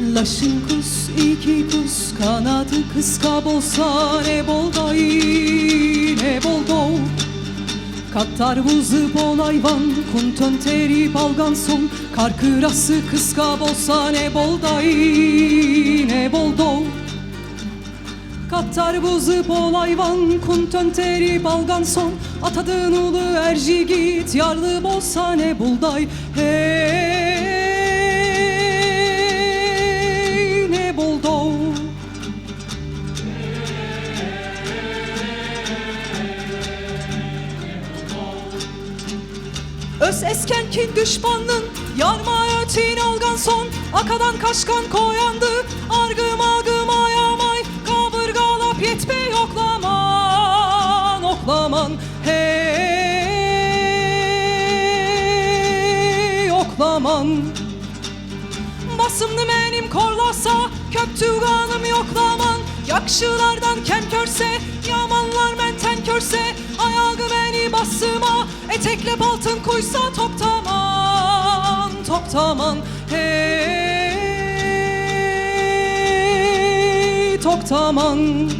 Laşın kus iki kus kanadı kıskab olsa ne bol ne bol dov. Kattar buzu bol hayvan kuntön teri balgan son. Kar kırası kıskab olsa ne bol day ne bol dov. Kattar bol hayvan kuntön teri balgan son. Atadın ulu erci git yarlı bolsa ne bulday Hey Öz eskenkin düşmanın Yarma ötin algan son Akadan kaşkan koyandı. Argım agım ayamay Kaburgalap yetme yoklaman Oklaman Hey Oklaman Basımlı benim korlasa Köptüganım yoklaman. Yakşılardan ken körse Yamanlar menten körse Ayağı beni basıma Etekle baltın kuysa top taman Top taman Hey Top taman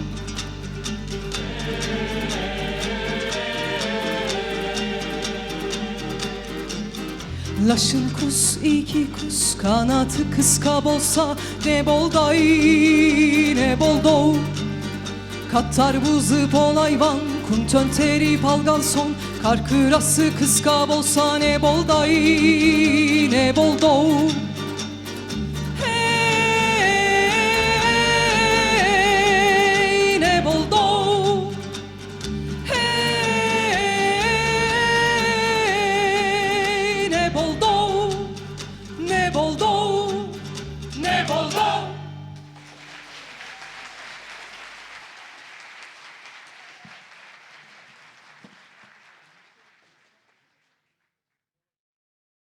Laşın kus iki kus kanatı kıskab olsa ne bol day ne bol dov Kattar buzu bol hayvan kuntön teri palgan son. Kar kırası kıskab olsa ne bol day ne bol dov